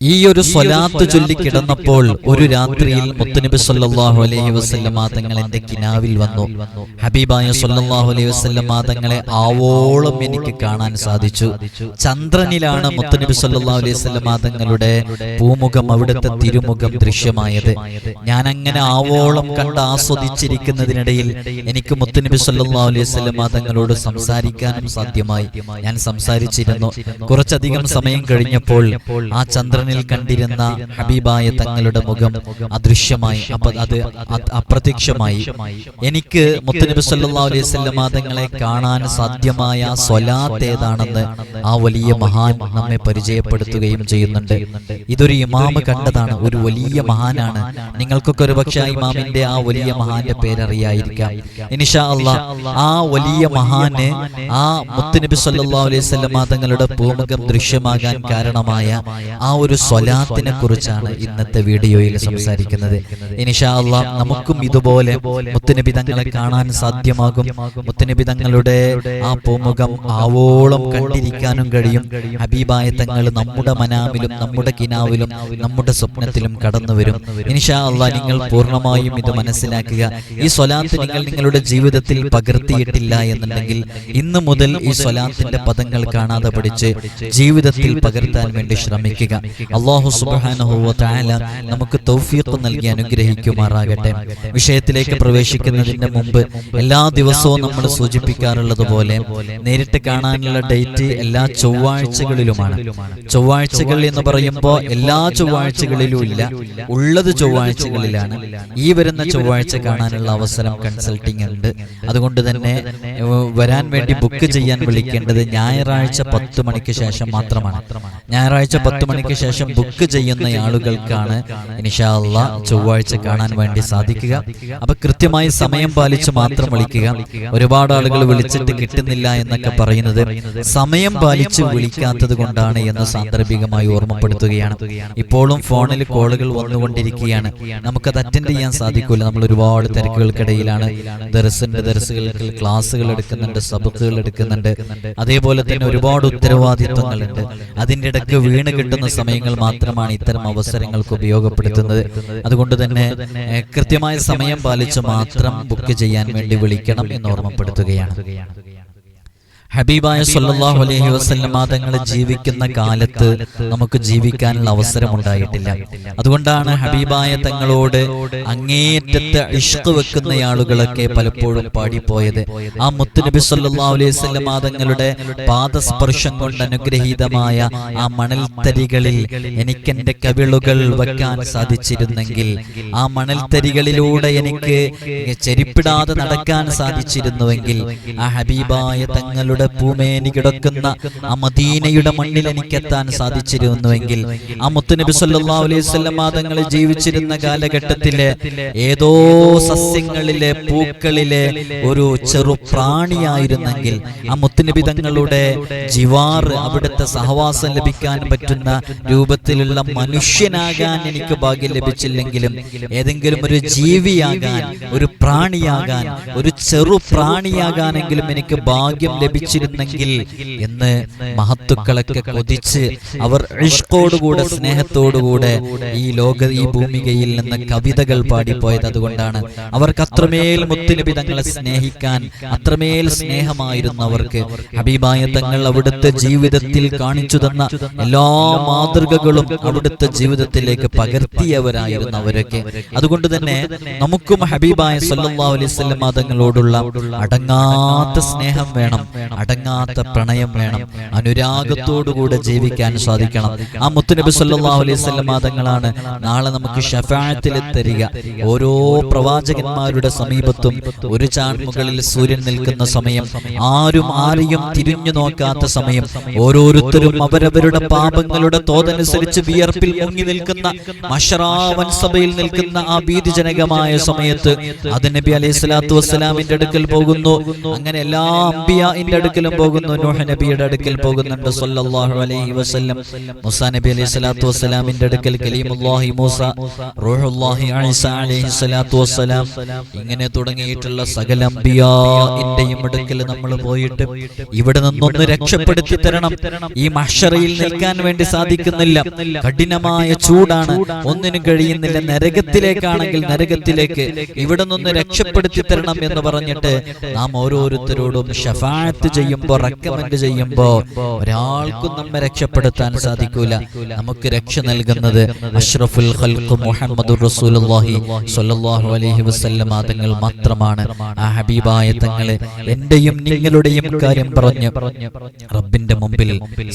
ഈ ഒരു സ്വലാത്ത് ചൊല്ലി കിടന്നപ്പോൾ ഒരു രാത്രിയിൽ മുത്തനബി സല്ലാഹു അലൈഹി വസല്ലമ തങ്ങൾ എന്റെ കിനാവിൽ വന്നു. ഹബീബായ സല്ലാഹു അലൈഹി വസല്ലമ തങ്ങളെ ആവോളം എനിക്ക് കാണാൻ സാധിച്ചു. ചന്ദ്രനിലാണ് മുത്തനബി സല്ലാഹു അലൈഹി വസല്ലമ തങ്ങളുടെ പൂമുഖം അവിടുത്തെ തിരുമുഖം ദൃശ്യമായത്. ഞാൻ അങ്ങനെ ആവോളം കണ്ട് ആസ്വദിച്ചിരിക്കുന്നതിനിടയിൽ എനിക്ക് മുത്തനബി സല്ലാഹു അലൈഹി വസല്ലമ തങ്ങളോട് സംസാരിക്കാനും സാധ്യമായി. ഞാൻ സംസാരിച്ചിരുന്നു. കുറച്ചധികം സമയം കഴിഞ്ഞപ്പോൾ ആ ചന്ദ്രനിൽ കണ്ടിരുന്ന ഹബീബായ തങ്ങളുടെ മുഖം അദൃശ്യമായി അത് അപ്രത്യക്ഷമായി. എനിക്ക് മുത്തനബി സല്ലാ അലൈഹി തങ്ങളെ കാണാൻ സാധ്യമായ സ്വലാത്ത് ഏതാണെന്ന് ആ വലിയ മഹാൻ നമ്മെ പരിചയപ്പെടുത്തുകയും ചെയ്യുന്നുണ്ട്. ഇതൊരു ഇമാമ് കണ്ടതാണ്. ഒരു വലിയ മഹാനാണ്. നിങ്ങൾക്കൊക്കെ ഒരു പക്ഷേ ആ ഇമാമിന്റെ ആ വലിയ മഹാന്റെ പേരറിയായിരിക്കാം. ഇനിഷാ അള്ളാ ആ വലിയ മഹാന് ആ മുത്തുനബി സല്ലാ അലൈഹി തങ്ങളുടെ പൂമുഖം ദൃശ്യമാകാൻ കാരണമായ ആ ഒരു സ്വലാത്തിനെ കുറിച്ചാണ് ഇന്നത്തെ വീഡിയോയിൽ സംസാരിക്കുന്നത്. ഇനിഷാല്ല നമുക്കും ഇതുപോലെ മുത്തനബിതങ്ങളെ കാണാൻ സാധ്യമാകും. മുത്തനബിതങ്ങളുടെ ആ പൂമുഖം ആവോളം കണ്ടിരിക്കാനും കഴിയും. ഹബീബായ തങ്ങൾ നമ്മുടെ മനാവിലും നമ്മുടെ കിനാവിലും നമ്മുടെ സ്വപ്നത്തിലും കടന്നു വരും. ഇനിഷാ അള്ളാ നിങ്ങൾ പൂർണമായും ഇത് മനസ്സിലാക്കുക. ഈ സ്വലാത്ത് നിങ്ങൾ നിങ്ങളുടെ ജീവിതത്തിൽ പകർത്തിയിട്ടില്ല എന്നുണ്ടെങ്കിൽ ഇന്ന് മുതൽ ഈ സ്വലാത്തിന്റെ പദങ്ങൾ കാണാതെ പഠിച്ച് ജീവിതത്തിൽ പകർത്താൻ വേണ്ടി ശ്രമിക്കുക. അള്ളാഹു സുബാനഹുല നമുക്ക് തൗഫീഖ് നൽകി അനുഗ്രഹിക്കുമാറാകട്ടെ. വിഷയത്തിലേക്ക് പ്രവേശിക്കുന്നതിന് മുമ്പ് എല്ലാ ദിവസവും നമ്മൾ സൂചിപ്പിക്കാറുള്ളത് പോലെ നേരിട്ട് കാണാനുള്ള ഡേറ്റ് എല്ലാ ചൊവ്വാഴ്ചകളിലുമാണ്. ചൊവ്വാഴ്ചകൾ എന്ന് പറയുമ്പോൾ എല്ലാ ചൊവ്വാഴ്ചകളിലും ഇല്ല. ഉള്ളത് ചൊവ്വാഴ്ചകളിലാണ്. ഈ വരുന്ന ചൊവ്വാഴ്ച കാണാനുള്ള അവസരം കൺസൾട്ടിംഗ് ഉണ്ട്. അതുകൊണ്ട് തന്നെ വരാൻ വേണ്ടി ബുക്ക് ചെയ്യാൻ വിളിക്കേണ്ടത് ഞായറാഴ്ച പത്ത് മണിക്ക് ശേഷം മാത്രമാണ്. ഞായറാഴ്ച പത്ത് മണിക്ക് ശേഷം ബുക്ക് ചെയ്യുന്ന ആളുകൾക്കാണ് ഇനിഷാല്ല ചൊവ്വാഴ്ച കാണാൻ വേണ്ടി സാധിക്കുക. അപ്പൊ കൃത്യമായി സമയം പാലിച്ച് മാത്രം വിളിക്കുക. ഒരുപാട് ആളുകൾ വിളിച്ചിട്ട് കിട്ടുന്നില്ല എന്നൊക്കെ പറയുന്നത് സമയം പാലിച്ച് വിളിക്കാത്തത് കൊണ്ടാണ് എന്ന് സാന്ദർഭികമായി ഓർമ്മപ്പെടുത്തുകയാണ്. ഇപ്പോഴും ഫോണിൽ കോളുകൾ വന്നുകൊണ്ടിരിക്കുകയാണ്. നമുക്കത് അറ്റൻഡ് ചെയ്യാൻ സാധിക്കില്ല നമ്മൾ ഒരുപാട് തിരക്കുകൾക്കിടയിലാണ്. ദർസിന്റെ ദർസുകൾക്ക് ക്ലാസ്സുകൾ എടുക്കുന്നുണ്ട് സബക്കുകൾ എടുക്കുന്നുണ്ട്. അതേപോലെ തന്നെ ഒരുപാട് ഉത്തരവാദിത്വങ്ങളുണ്ട്. അതിന്റെ ഇടയ്ക്ക് വീണ് കിട്ടുന്ന സമയങ്ങൾ മാത്രമാണ് ഇത്തരം അവസരങ്ങൾക്ക് ഉപയോഗപ്പെടുത്തുന്നത്. അതുകൊണ്ട് തന്നെ കൃത്യമായ സമയം പാലിച്ച് മാത്രം ബുക്ക് ചെയ്യാൻ വേണ്ടി വിളിക്കണം എന്ന് ഓർമ്മപ്പെടുത്തുകയാണ്. ഹബീബായ സല്ലല്ലാഹു അലൈഹി വസല്ലമ തങ്ങൾ ജീവിക്കുന്ന കാലത്ത് നമുക്ക് ജീവിക്കാനുള്ള അവസരം ഉണ്ടായിട്ടില്ല. അതുകൊണ്ടാണ് ഹബീബായ തങ്ങളോട് അങ്ങേയറ്റത്തെ ഇഷ്ക് വെക്കുന്ന ആളുകളൊക്കെ പലപ്പോഴും പാടിപ്പോയത്. ആ മുത്തുനബി സല്ലല്ലാഹു അലൈഹി വസല്ലമ തങ്ങളുടെ പാദസ്പർശം കൊണ്ട് അനുഗ്രഹീതമായ ആ മണൽത്തരികളിൽ എനിക്കെന്റെ കവിളുകൾ വെക്കാൻ സാധിച്ചിരുന്നെങ്കിൽ ആ മണൽത്തരികളിലൂടെ എനിക്ക് ചെരിപ്പിടാതെ നടക്കാൻ സാധിച്ചിരുന്നുവെങ്കിൽ ആ ഹബീബായ തങ്ങളുടെ പൂമേനി കിടക്കുന്ന ആ മദീനയുടെ മണ്ണിൽ എനിക്കെത്താൻ സാധിച്ചിരുന്നുവെങ്കിൽ ആ മുത്തുനബി സല്ലല്ലാഹു അലൈഹി വസല്ലമ തങ്ങൾ ജീവിച്ചിരുന്ന കാലഘട്ടത്തിലെ ഏതോ സസ്യങ്ങളിലെ പൂക്കളിലെ ഒരു ചെറു പ്രാണിയായിരുന്നെങ്കിൽ ആ മുത്തുനബി തങ്ങളുടെ ജിവാറ് അവിടുത്തെ സഹവാസം ലഭിക്കാൻ പറ്റുന്ന രൂപത്തിലുള്ള മനുഷ്യനാകാൻ എനിക്ക് ഭാഗ്യം ലഭിച്ചില്ലെങ്കിലും ഏതെങ്കിലും ഒരു ജീവിയാകാൻ ഒരു പ്രാണിയാകാൻ ഒരു ചെറു പ്രാണിയാകാനെങ്കിലും എനിക്ക് ഭാഗ്യം ലഭിച്ചിരുന്നെങ്കിൽ എന്ന് മഹത്തുക്കളൊക്കെ കൊതിച്ച് അവർ ഇഷ്കോടുകൂടെ സ്നേഹത്തോടുകൂടെ ഈ ലോക ഈ ഭൂമികയിൽ നിന്ന് കവിതകൾ പാടിപ്പോയത് അതുകൊണ്ടാണ്. അവർക്ക് അത്രമേൽ മുത്തുനബി തങ്ങളെ സ്നേഹിക്കാൻ അത്രമേൽ സ്നേഹമായിരുന്നു അവർക്ക്. ഹബീബായ തങ്ങൾ അവിടുത്തെ ജീവിതത്തിൽ കാണിച്ചു തന്ന എല്ലാ മാതൃകകളും അവിടുത്തെ ജീവിതത്തിലേക്ക് പകർത്തിയവരായിരുന്നു അവരൊക്കെ. അതുകൊണ്ട് തന്നെ നമുക്കും ഹബീബായ സല്ലാ വസല്ലം തങ്ങളോടുള്ള അടങ്ങാത്ത സ്നേഹം വേണം. അടങ്ങാത്ത പ്രണയം വേണം. അനുരാഗത്തോടുകൂടെ ജീവിക്കാൻ സാധിക്കണം. ആ മുത്തുനബി സല്ലാ അലൈഹി തങ്ങളാണ് നാളെ നമുക്ക് ഷഫാഅത്തിൽ തരിക ഓരോ പ്രവാചകന്മാരുടെ സമീപത്തും ഒരു ചാൺമുകളിൽ സൂര്യൻ നിൽക്കുന്ന സമയം. ആരും ആരെയും തിരിഞ്ഞു നോക്കാത്ത സമയം. ഓരോരുത്തരും അവരവരുടെ പാപങ്ങളുടെ തോതനുസരിച്ച് വിയർപ്പിൽ മുങ്ങി നിൽക്കുന്ന മഷറാവൻ സഭയിൽ നിൽക്കുന്ന ആ ഭീതിജനകമായ സമയത്ത് അത് നബി അലൈഹി സ്വലാത്തു വസ്സലാമിന്റെ അടുക്കൽ പോകുന്നു. അങ്ങനെ എല്ലാ അമ്പിയാന്റെ അടുക്കലും പോകുന്നു. നൂഹ് നബിയുടെ അടുക്കൽ പോകുന്നുണ്ട്. സല്ലല്ലാഹു അലൈഹി വസല്ലം. മൂസ നബി അലൈഹി സ്വലാത്തു വസ്സലാമിന്റെ അടുക്കൽ കലീമുല്ലാഹി മൂസ റൂഹുല്ലാഹി ഈസ അലൈഹി സ്വലാത്തു വസ്സലാം. ഇങ്ങനെ തുടങ്ങിയിട്ടുള്ള സകല അമ്പിയാഇന്റെയും അടുക്കൽ നമ്മൾ പോയിട്ട് ഇവിടെ നിന്നൊന്ന് രക്ഷപ്പെടുത്തി തരണം. ഈ മഹ്ഷറയിൽ നിൽക്കാൻ വേണ്ടി സാധിക്കുന്നില്ല. കഠിനമായ ചൂടാണ്. ഒന്നിനും കഴിയുന്നില്ല. നരകത്തിലേക്കാണെങ്കിൽ നരകത്തിലേക്ക്. ഇവിടെ നിന്ന് രക്ഷപ്പെടുത്തി തരണം എന്ന് പറഞ്ഞിട്ട് നാം ഓരോരുത്തരോടും ഷഫാത്ത് ചെയ്യുമ്പോ റെക്കമെൻഡ് ചെയ്യുമ്പോ ഒരാൾക്കും നമ്മെ രക്ഷപ്പെടുത്താൻ സാധിക്കൂല. നമുക്ക് രക്ഷ നൽകുന്നത് അഷ്റഫുൽ ഖൽഖ് മുഹമ്മദ് റസൂലുള്ളാഹി സ്വല്ലല്ലാഹു അലൈഹി വസല്ലം തങ്ങൾ മാത്രമാണ്. ആ ഹബീബായ തങ്ങളെ എന്റെയും നിങ്ങളുടെയും കാര്യം പറഞ്ഞ് റബ്ബിന്റെ മുമ്പിൽ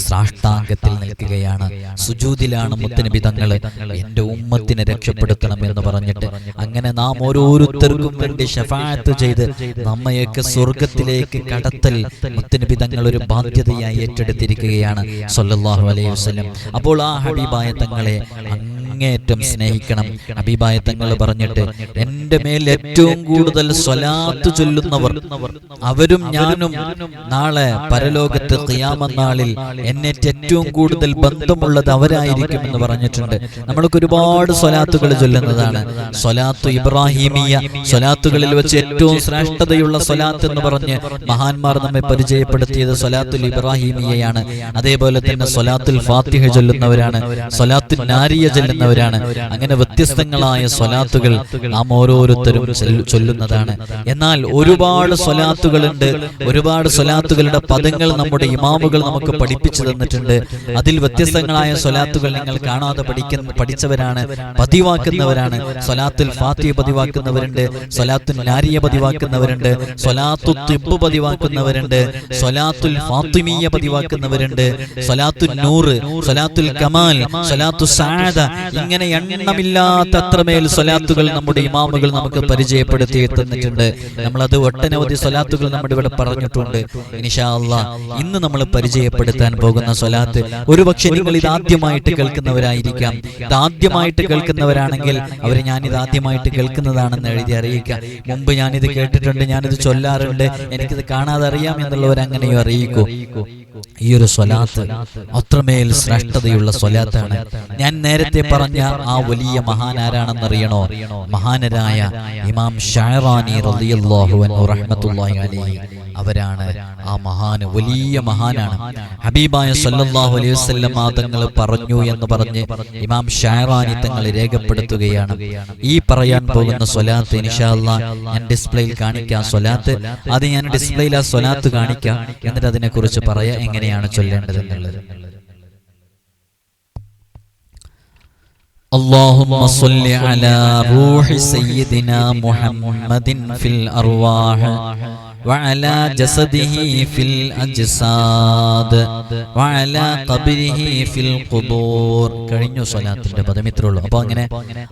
സാഷ്ടാംഗത്തിൽ നിൽക്കുകയാണ്. സുജൂതിലാണ് മുത്തനബി തങ്ങൾ എന്റെ ഉമ്മത്തിനെ രക്ഷപ്പെടുത്തണം എന്ന് പറഞ്ഞിട്ട് അങ്ങനെ നാം ഓരോരുത്തർക്കും വേണ്ടി ഷഫായത്ത് ചെയ്ത് നമ്മയൊക്കെ സ്വർഗത്തിലേക്ക് കടത്തൽ മുത്തനബി തങ്ങൾ ഒരു ബാധ്യതയായി ഏറ്റെടുത്തിരിക്കുകയാണ് സൊല്ലാഹു അലൈഹി വസ്ലം അപ്പോൾ ആ ഹബീബായ തങ്ങളെ അങ്ങേയറ്റം സ്നേഹിക്കണം. ഹബീബായ തങ്ങൾ പറഞ്ഞിട്ട് എന്റെ മേൽ ഏറ്റവും കൂടുതൽ സ്വലാത്ത് ചൊല്ലുന്നവർ അവരും ഞാനും നാളെ പരലോകത്ത് നാളിൽ എന്നെ ഏറ്റവും കൂടുതൽ ബന്ധമുള്ളത് അവരായിരിക്കും എന്ന് പറഞ്ഞിട്ടുണ്ട്. നമ്മൾക്ക് ഒരുപാട് സ്വലാത്തുകൾ ചൊല്ലുന്നതാണ്. സ്വലാത്തു ഇബ്രാഹിമിയ സ്വലാത്തുകളിൽ വെച്ച് ഏറ്റവും ശ്രേഷ്ഠതയുള്ള സ്വലാത്ത് എന്ന് പറഞ്ഞ് മഹാന്മാർ നമ്മെ പരിചയപ്പെടുത്തിയത് സൊലാത്തുൽ ഇബ്രാഹിമിയയാണ്. അതേപോലെ തന്നെ സൊലാത്തുൽ ഫാത്തിഹ ചൊല്ലുന്നവരാണ് സൊലാത്തുൽ നാരിയ ചൊല്ലുന്നവരാണ്. അങ്ങനെ വ്യത്യസ്തങ്ങളായ സൊലാത്തുകൾ നാം ഓരോരുത്തരും ചൊല്ലുന്നതാണ്. എന്നാൽ ഒരുപാട് സൊലാത്തുകളുണ്ട് ഒരുപാട് സൊലാത്തുകളുടെ പദങ്ങൾ നമ്മുടെ ഇമാമുകൾ നമുക്ക് പഠിപ്പിച്ചു തന്നിട്ടുണ്ട്. അതിൽ വ്യത്യസ്തങ്ങളായ സൊലാത്തുകൾ നിങ്ങൾ കാണാതെ പഠിക്കുന്ന പഠിച്ചവരാണ് പതിവാക്കുന്നവരാണ്. സൊലാത്തുൽ ഫാത്തിഹ പതിവാക്കുന്നവരുണ്ട് സൊലാത്തുൽ നാരിയ പതിവാക്കുന്നവരുണ്ട് സൊലാത്തു തിബ് പതിവാക്കുന്നവരുണ്ട്. സ്വലാത്തുൽ ഫാത്തിമിയ പതിവാക്കുന്നവരുണ്ട്. സ്വലാത്തുൽ നൂറ് സ്വലാത്തുൽ കമാൽ സ്വലാത്തു സാദ. ഇങ്ങനെ എണ്ണമില്ലാത്ത അത്രമേൽ സ്വലാത്തുകൾ നമ്മുടെ ഇമാമുകൾ നമുക്ക് പരിചയപ്പെടുത്തി തന്നിട്ടുണ്ട് നമ്മളത് ഒട്ടനവധി സ്വലാത്തുകൾ നമ്മുടെ ഇവിടെ പറഞ്ഞിട്ടുണ്ട്. ഇൻഷാ അല്ലാ ഇന്ന് നമ്മൾ പരിചയപ്പെടുത്താൻ പോകുന്ന സ്വലാത്ത് ഒരുപക്ഷെ നിങ്ങൾ ഇത് ആദ്യമായിട്ട് കേൾക്കുന്നവരായിരിക്കാം. ഇത് ആദ്യമായിട്ട് കേൾക്കുന്നവരാണെങ്കിൽ അവർ ഞാനിത് ആദ്യമായിട്ട് കേൾക്കുന്നതാണെന്ന് എഴുതി അറിയിക്കാം. മുമ്പ് ഞാനിത് കേട്ടിട്ടുണ്ട് ഞാനിത് ചൊല്ലാറുണ്ട്. എനിക്കിത് കാണാതെ അറിയാം എന്നുള്ളവർ അങ്ങനെയോ അറിയിക്കൂ. ഈ ഒരു സ്വലാത്ത് അത്രമേൽ ശ്രേഷ്ഠതയുള്ള സ്വലാത്താണ്. ഞാൻ നേരത്തെ പറഞ്ഞ ആ വലിയ മഹാനാരാണെന്നറിയണോ? മഹാനരായ ഇമാം ഷാറാനി റളിയല്ലാഹു അൻഹു റഹ്മത്തുള്ളാഹി അലൈഹി. അവരാണ് ആ മഹാന് വലിയ മഹാനാണ് ഹബീബായ സല്ലല്ലാഹു അലൈഹി വസല്ലം തങ്ങൾ പറഞ്ഞു എന്ന് പറഞ്ഞ് ഇമാം ഷാറാനി തങ്ങൾ രേഖപ്പെടുത്തുകയാണ് ഈ പറയാൻ പോകുന്ന സ്വലാത്ത് ഇൻഷാ അല്ലാ ഞാൻ ഡിസ്പ്ലേയിൽ കാണിക്കാം സ്വലാത്ത് അത് ഞാൻ ഡിസ്പ്ലേയിൽ ആ സ്വലാത്ത് കാണിക്കാം എന്നിട്ട് അതിനെ കുറിച്ച് പറയാം എങ്ങനെയാണ് ചൊല്ലേണ്ടത് എന്നുള്ളത് اللهم صل على روح سيدنا محمد في الأرواح وعلى جسده في الأجساد وعلى قبره في القبور കഴിഞ്ഞു സ്വലാത്തിന്റെ പദം ഇത്രേ ഉള്ളൂ അപ്പോൾ അങ്ങനെ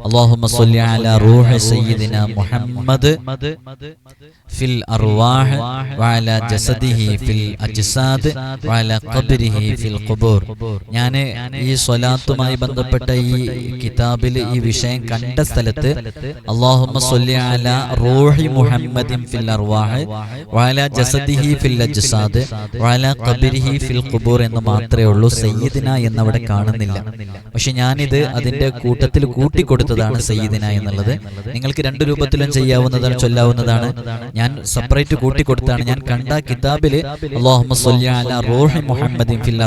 اللهم صل على روح سيدنا محمد في الأرواح وعلى جسده في الأجساد وعلى قبره في القبور ഞാൻ ഈ സ്വലാത്തുമായി ബന്ധപ്പെട്ട ഈ കിതാബിൽ ഈ വിഷയം കണ്ട സ്ഥലത്ത് അള്ളാഹുമ്മ സ്വല്ലി അല റൂഹി മുഹമ്മദിൻ ഫിൽ അർവാഹ് വഅല ജസദിഹി ഫിൽ അജ്സാദ് വാല ഖബരിഹി ഫിൽ ഖുബൂർ എന്ന് മാത്രമേ ഉള്ളൂ സയ്യിദിന എന്നവിടെ കാണുന്നില്ല. പക്ഷെ ഞാനിത് അതിന്റെ കൂട്ടത്തിൽ കൂട്ടിക്കൊടുത്തതാണ് സയ്യിദിന എന്നുള്ളത്. നിങ്ങൾക്ക് രണ്ട് രൂപത്തിലും ചെയ്യാവുന്നതാണ് ചൊല്ലാവുന്നതാണ്. ഞാൻ സെപ്പറേറ്റ് കൂട്ടിക്കൊടുത്താണ്. ഞാൻ കണ്ട കിതാബിൽ റൂഹി ഫിൽ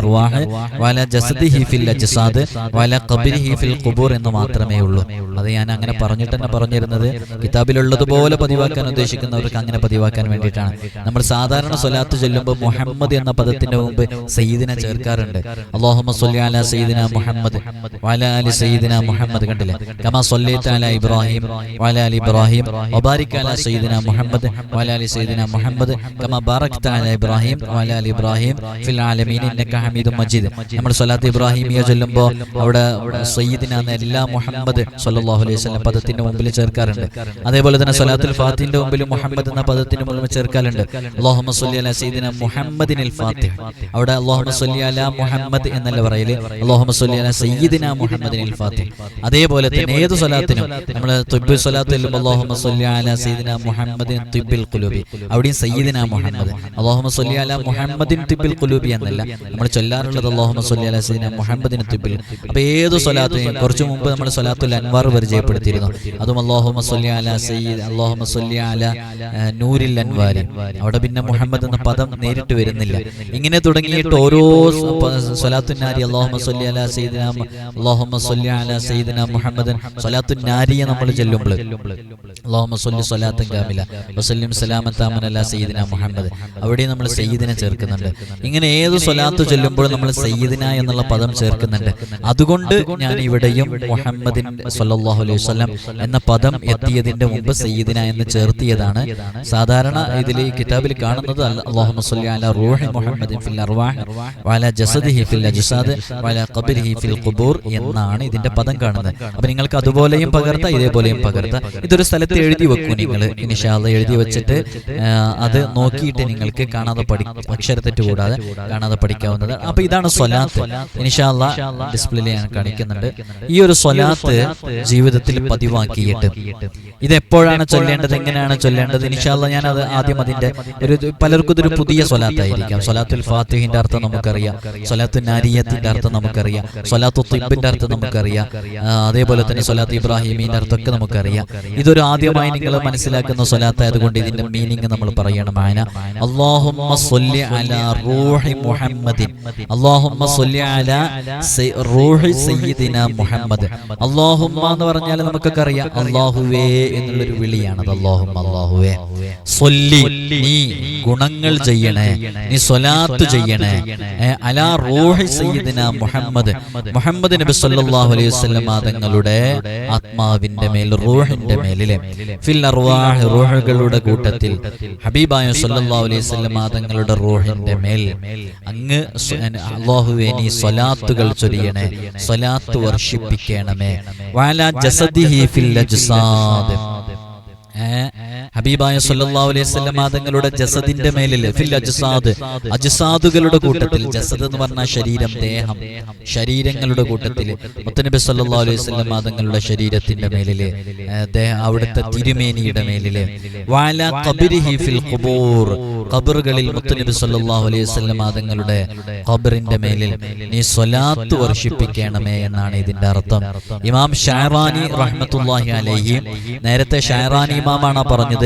വാല ജസദിഹി ഫിൽ വാല ഫിൽ ഖുബൂർ എന്ന് മാത്രമേ ഉള്ളൂ. അത് ഞാൻ അങ്ങനെ പറഞ്ഞിട്ട് തന്നെ പറഞ്ഞിരുന്നത് കിതാബിലുള്ളതുപോലെ പതിവാക്കാൻ ഉദ്ദേശിക്കുന്നവർക്ക് അങ്ങനെ പതിവാക്കാൻ വേണ്ടിയിട്ടാണ്. നമ്മൾ സാധാരണ സ്വലാത്ത് ചൊല്ലുമ്പോൾ മുഹമ്മദ് എന്ന പദത്തിന്റെ മുമ്പ് സയ്യിദിനെ ചേർക്കാറുണ്ട്. സയ്യിദിന മുഹമ്മദ് സയ്യിദിന കണ്ടില്ലേ? കമാ ഇബ്രാഹിം ഇബ്രാഹിം സയ്യിദിന മുഹമ്മദ് സയ്യിദിന കമാ ഇബ്രാഹിം ഇബ്രാഹിം ഫിൽ ആലമീൻ ഇന്നക ഹമീദും മജീദ്. നമ്മൾ സ്വലാത്ത് ഇബ്രാഹിമിയ ചൊല്ലുമ്പോൾ അവിടെ സയ്യിദിന എന്ന എല്ലാ മുഹമ്മദ് സല്ലല്ലാഹു അലൈഹി വസല്ലം പദത്തിന്റെ മുമ്പിൽ ചേർക്കാറുണ്ട് അതേപോലെ തന്നെ സ്വലാത്തുൽ ഫാത്തിന്റെ മുമ്പിൽ മുഹമ്മദ് എന്ന പദത്തിന്റെ മുമ്പിൽ ചേർക്കാറുണ്ട് ചേർക്കാലുണ്ട് അല മുഹമ്മദിൻ ഫാത്തിഹ അവിടെ അല മുഹമ്മദ് എന്നല്ല പറയൽ. അല സയ്യിദിന മുഹമ്മദിനിൽ ഫാത്തിഹ അതേപോലെ തന്നെ ഏത് സ്വലാത്തിനും നമ്മൾ സ്വലാത്ത് ചെല്ലുമ്പോൾ അല മുഹമ്മദിൻ തുബ്ബിൽ അവിടെയും സയ്യിദിന മുഹമ്മദ് അല മുഹമ്മദിൻ തുബ്ബിൽ കുലൂബി എന്നല്ല. നമ്മൾ ചൊല്ലാറുള്ളത് അള്ളാഹുമ്മ സല്ലി അല സയ്യിദിന മുഹമ്മദിൻ തുബ്ബിൽ അപ്പോൾ ഏത് സ്വലാത്തിനും കുറച്ച് മുമ്പ് നമ്മൾ സ്വലാത്തുൽ അൻവാർ പരിചയപ്പെടുത്തിയിരുന്നു. അതും അള്ളാഹുമ്മ സല്ലി അല സയ്യിദ് അല നൂരിൽ അൻവാരി അവിടെ പിന്നെ മുഹമ്മദ് എന്ന പദം നേരിട്ട് വരുന്നില്ല. ഇങ്ങനെ തുടങ്ങിയിട്ട് ഓരോ സ്വലാത്തു നാരി അള്ളാഹുമ്മ സല്ലി അല സയ്യിദിന മു- അള്ളാഹുമ്മ സല്ലി അല സയ്യിദിന മുഹമ്മദൻ സ്വലാത്തു നമ്മൾ ചെല്ലുമ്പോൾ. അള്ളാഹുമ്മ സല്ലി സ്വലാത്തൻ കാമില. വസല്ലിം സലാമത്താമൻ അല സയ്യിദിന മുഹമ്മദ്. അവിടെ നമ്മൾ സയ്യിദിനെ ചേർക്കുന്നുണ്ട്. ഇങ്ങനെ ഏത് സ്വലാത്ത് ചൊല്ലുമ്പോൾ നമ്മൾ സയ്യിദിന എന്നുള്ള പദം ചേർക്കുന്നുണ്ട്. അതുകൊണ്ട് ഞാൻ ഇവിടെയും മുഹമ്മദിൻ സല്ലാഹു അലൈഹി വസല്ലം എന്ന പദം എത്തിയതിന്റെ മുമ്പ് സയ്യിദിന എന്ന് ചേർത്തിയതാണ് സാധാരണ ഇതിൽ ഈ കിതാബിൽ കാണുന്നത് എന്നാണ് ഇതിന്റെ പദം കാണുന്നത്. അപ്പോൾ നിങ്ങൾക്ക് അതുപോലെയും പകർത്താം ഇതേപോലെയും പകർത്താം. ഇതൊരു സ്ഥലത്ത് എഴുതി വെക്കൂ നിങ്ങൾ. ഇൻഷാല്ല എഴുതി വെച്ചിട്ട് അത് നോക്കിയിട്ട് നിങ്ങൾക്ക് കാണാതെ പഠി അക്ഷരത്തെറ്റ് കൂടാതെ കാണാതെ പഠിക്കാവുന്നത് അപ്പൊ ഇതാണ് സ്വലാത്ത്. ഇനിഷാല്ല ഡിസ്പ്ലേയിൽ ഞാൻ കാണിക്കുന്നുണ്ട്. ഈ ഒരു സ്വലാത്ത് ജീവിതത്തിൽ പതിവാക്കിയിട്ട്. ഇത് എപ്പോഴാണ് ചൊല്ലേണ്ടത്? എങ്ങനെയാണ് ചൊല്ലേണ്ടത്? ഇനിഷാല്ല ഞാൻ അത് ആദ്യം അതിന്റെ ഒരു പലർക്കും ഇതൊരു പുതിയ സ്വലാത്തായിരിക്കാം. സ്വലാത്തുൽ ഫാത്തിഹിന്റെ അർത്ഥം നമുക്കറിയാം. സ്വലാത്തു നാരിയത്തിന്റെ അർത്ഥം നമുക്കറിയാം. സ്വലാത്തു തിബിന്റെ അർത്ഥം നമുക്കറിയാം. അതേപോലെ തന്നെ സ്വലാത്ത് ഇബ്രാഹിമിന്റെ അർത്ഥമൊക്കെ നമുക്കറിയാം. ഇതൊരു ആദ്യമായി നിങ്ങൾ മനസ്സിലാക്കുന്ന സ്വലാത്തായതുകൊണ്ട് ഇതിന്റെ മീനിങ് നമ്മൾ പറയണം. ആയന അള്ളാഹുമ്മ റൂഹി മുഹമ്മദിൻ. റൂഹി മുഹമ്മദ്. അള്ളാഹുമ്മ എന്ന് പറഞ്ഞാൽ നമുക്കൊക്കെ അറിയാം. അള്ളാഹുവേ എന്നുള്ളൊരു വിളിയാണ് അത് അള്ളാഹുമ്മ അള്ളാഹുവേ സ്വല്ലി നീ ഗുണങ്ങൾ ചെയ്യണേ. നീ സ്വലാത്ത് ചെയ്യണേ. അലാ റോഹി സയ്യിദിന മുഹമ്മദ്. മുഹമ്മദ്. നബി സല്ലല്ലാഹു അലൈഹി വസല്ലം തങ്ങളുടെ ആത്മാവിന്റെ മേൽ റൂഹിന്റെ മേലിലെ ഫിൽ അർവാഹ് റൂഹുകളുടെ കൂട്ടത്തിൽ ഹബീബായ സല്ലല്ലാഹു അലൈഹി വസല്ലം തങ്ങളുടെ റൂഹിന്റെ മേൽ അങ്ങ് അല്ലാഹുവേ നീ സ്വലാത്തുകൾ ചൊരിയണേ. സ്വലാത്ത് വർഷിപ്പിക്കണമേ. വാല ജസദിഹി ഫിൽ അജ്സാദ്. ഏ, ഹബീബായ സല്ലല്ലാഹു അലൈഹി വസല്ലം തങ്ങളുടെ ജസദിന്റെ മേലിൽ അജ്സാദ് അജ്സാദുകളുടെ കൂട്ടത്തിൽ ജസദ് എന്ന് പറഞ്ഞ ശരീരം ദേഹം. ശരീരങ്ങളുടെ കൂട്ടത്തിൽ മുത്തനബി സല്ലാ അലൈഹി വസല്ലം തങ്ങളുടെ ശരീരത്തിന്റെ മേലിൽ അവിടുത്തെ തിരുമേനിയുടെ മേലിൽ. ഖബറുകളിൽ മുത്തനബി സല്ലല്ലാഹു അലൈഹി വസല്ലം തങ്ങളുടെ ഖബറിന്റെ മേലിൽ നീ സ്വലാത്ത് വർഷിപ്പിക്കണമേ എന്നാണ് ഇതിന്റെ അർത്ഥം. ഇമാം ഷാറാനി റഹ്മത്തുള്ളാഹി അലൈഹി നേരത്തെ ഷാറാനി ഇമാമാണ് പറഞ്ഞത്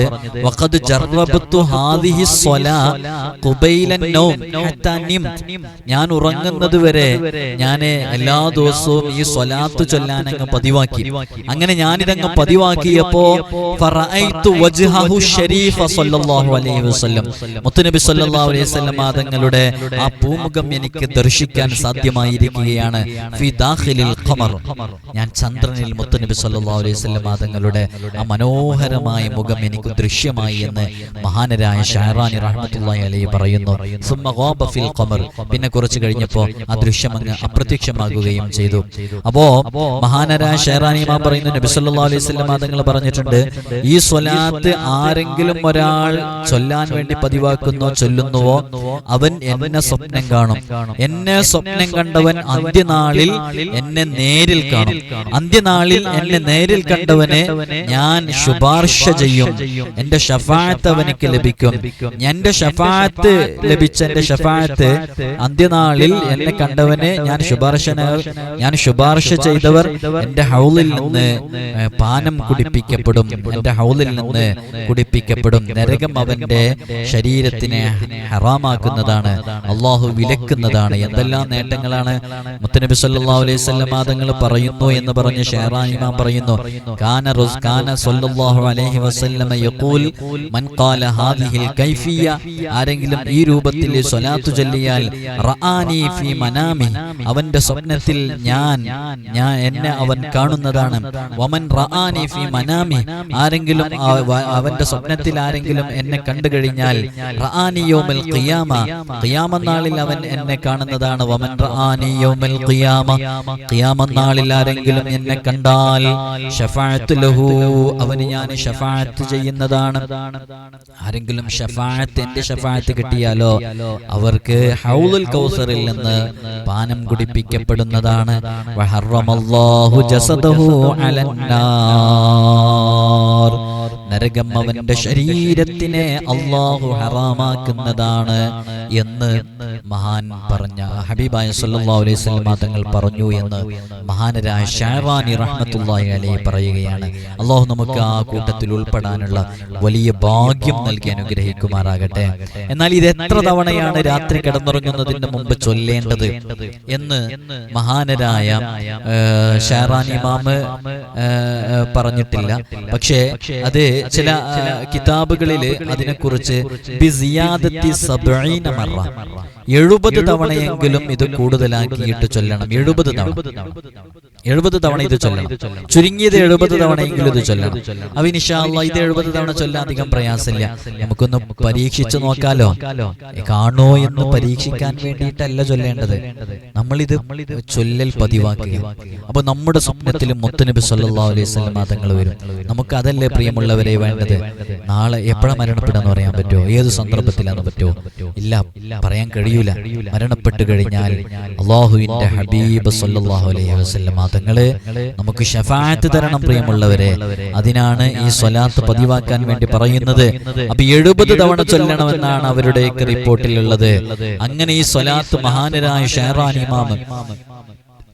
നിംത്. ഞാൻ ഉറങ്ങുന്നത് വരെ ഞാൻ എല്ലാ ദിവസവും ഈ സ്വലാത്ത് ചൊല്ലാൻ അങ്ങ് പതിവാക്കി. അങ്ങനെ ഞാനിതങ്ങ് പതിവാക്കിയപ്പോ മുത്തുനബി സ്വല്ലല്ലാഹു അലൈഹി വസല്ലം തങ്ങളുടെ ആ പൂമുഖം എനിക്ക് ദർശിക്കാൻ സാധ്യമായിരിക്കുകയാണ് ഞാൻ ചന്ദ്രനിൽ മുത്തുനബി സല്ലാ അലൈഹി വസല്ലം തങ്ങളുടെ ആ മനോഹരമായ മുഖം എനിക്ക് ദൃശ്യമായി എന്ന് മഹാനരായ ഷാറാനി റഹ്മത്തുള്ളി അലി പറയുന്നു ഫിൽ ഖമർ പിന്നെ കുറച്ച് കഴിഞ്ഞപ്പോൾ ആ ദൃശ്യം അങ്ങ് അപ്രത്യക്ഷമാകുകയും ചെയ്തു. അപ്പോ മഹാനരായ ഷാറാനി മാ പറയുന്നു നബി സല്ലല്ലാഹു അലൈഹി വസല്ലം തങ്ങൾ പറഞ്ഞിട്ടുണ്ട് ഈ സ്വലാത്ത് ആരെങ്കിലും ഒരാൾ ചൊല്ലാൻ വേണ്ടി പതിവാക്കുന്നോ ചൊല്ലുന്നുവോ? അവൻ എന്നെ സ്വപ്നം കാണും. എന്നെ സ്വപ്നം കണ്ടവൻ അന്ത്യനാളിൽ എന്നെ നേരിൽ കാണും. അന്ത്യനാളിൽ എന്നെ നേരിൽ കണ്ടവനെ ഞാൻ ശുപാർശ ചെയ്യും. എന്റെ ഷഫാത്ത് അവനിക്ക് ലഭിക്കും. എന്റെ ഷഫാത്ത് ലഭിച്ച എന്റെ ഷഫാത്ത് അന്ത്യനാളിൽ എന്നെ കണ്ടവനെ ഞാൻ ശുപാർശ ഞാൻ ശുപാർശ ചെയ്തവർ എന്റെ ഹൗലിൽ നിന്ന് പാനം കുടിപ്പിക്കപ്പെടും. എന്റെ ഹൗലിൽ നിന്ന് കുടിപ്പിക്കപ്പെടും. നരകം അവന്റെ ശരീരത്തിനെ ഹറാമാക്കുന്നതാണ്. അള്ളാഹു വിലക്കുന്നതാണ്. എന്തെല്ലാം നേട്ടങ്ങളാണ്? മുത്തനബി സല്ലാ അലൈഹി വസല്ലം തങ്ങൾ പറയുന്നു എന്ന് പറഞ്ഞ് ഷെഹറാൻ ഇമാം പറയുന്നു. കാന റുസ് കാന അലൈഹി വസല്ലം യഖൂൽ മൻ ഖാല ഹാദിഹിൽ കൈഫിയ ആരെങ്കിലും ഈ രൂപത്തിൽ സ്വലാത്തു ചൊല്ലിയാൽ റആനി ഫീ മനാമി അവന്റെ സ്വപ്നത്തിൽ ഞാൻ ഞാൻ എന്നെ അവൻ കാണുന്നതാണ്. വമൻ റആനി ഫീ മനാമി ആരെങ്കിലും അവന്റെ സ്വപ്നത്തിൽ ആരെങ്കിലും എന്നെ കണ്ടു കഴിഞ്ഞാൽ റആനി യൗമൽ ഖിയാമ ഖിയാമ നാളിൽ അവൻ എന്നെ കാണുന്നതാണ്. വമൻ റആനി യൗമൽ ഖിയാമ ഖിയാമ നാളിൽ ആരെങ്കിലും എന്നെ കണ്ടാൽ ഷഫാഅത്ത് ലഹു അവന് ഞാൻ ഷഫാഅത്ത് ചെയ്യുന്നതാണ് പറയുന്നതാണ്. ആരെങ്കിലും ഷഫായത്ത് എന്റെ ഷഫായത്ത് കിട്ടിയാലോ അവർക്ക് ഹൗലുൽ കൗസറിൽ നിന്ന് പാനം കുടിപ്പിക്കപ്പെടുന്നതാണ്. ജസദഹു അലന്നാർ നരകം അവന്റെ ശരീരത്തിനെ അള്ളാഹു ഹറാമാക്കുന്നതാണ് എന്ന് മഹാൻ പറഞ്ഞ ഹബീബായ സല്ലല്ലാഹു അലൈഹി തങ്ങൾ പറഞ്ഞു എന്ന് മഹാനരായ ഷാവാനി റഹ്മത്തുള്ളാഹി അലൈഹി പറയുകയാണ്. അള്ളാഹു നമുക്ക് ആ കൂട്ടത്തിൽ ഉൾപ്പെടാനുള്ള വലിയ ഭാഗ്യം നൽകി അനുഗ്രഹിക്കുമാറാകട്ടെ. എന്നാൽ ഇത് എത്ര തവണയാണ് രാത്രി കിടന്നുറങ്ങുന്നതിന് മുമ്പ് ചൊല്ലേണ്ടത്? എന്ന് മഹാനരായ ഷാറാനി മാമ് പറഞ്ഞിട്ടില്ല. പക്ഷേ അത് ചില കിതാബുകളിൽ അതിനെക്കുറിച്ച് എഴുപത് തവണയെങ്കിലും ഇത് കൂടുതലാക്കിയിട്ട് ചൊല്ലണം. എഴുപത് തവണ. എഴുപത് തവണ ഇത് ചൊല്ലണം. ചുരുങ്ങിയത് എഴുപത് തവണയെങ്കിലും ഇത് ചൊല്ലണം. അപ്പൊ ഇൻഷാല്ല ഇത് എഴുപത് തവണ ചൊല്ലാൻ അധികം പ്രയാസമില്ല. നമുക്കൊന്ന് പരീക്ഷിച്ചു നോക്കാലോ. കാണോ എന്ന് പരീക്ഷിക്കാൻ വേണ്ടിയിട്ടല്ല ചൊല്ലേണ്ടത്. നമ്മളിത് ചൊല്ലൽ പതിവാക്കുക. അപ്പൊ നമ്മുടെ സ്വപ്നത്തിലും മുത്തനബി സല്ലാ അലൈഹി വസല്ലം തങ്ങൾ വരും. നമുക്ക് അതല്ലേ പ്രിയമുള്ളവരെ വേണ്ടത്? നാളെ എപ്പോഴാ മരണപ്പെടാന്ന് പറയാൻ പറ്റുമോ? ഏത് സന്ദർഭത്തിലാന്ന് പറ്റുമോ? ഇല്ല പറയാൻ കഴിയൂല. മരണപ്പെട്ടു കഴിഞ്ഞാൽ അള്ളാഹുവിന്റെ ഹബീബ് സല്ലാഹു അലൈഹി വസല്ലം തങ്ങൾ നമുക്ക് ഷഫാഅത്ത് തരണം പ്രിയമുള്ളവരെ അതിനാണ് ഈ സ്വലാത്ത് പതിവാക്കാൻ വേണ്ടി പറയുന്നത്. അപ്പൊ എഴുപത് തവണ ചൊല്ലണമെന്നാണ് അവരുടെയൊക്കെ റിപ്പോർട്ടിലുള്ളത്. അങ്ങനെ ഈ സ്വലാത്ത് മഹാനരായ ഷെഹറാൻ ഇമാം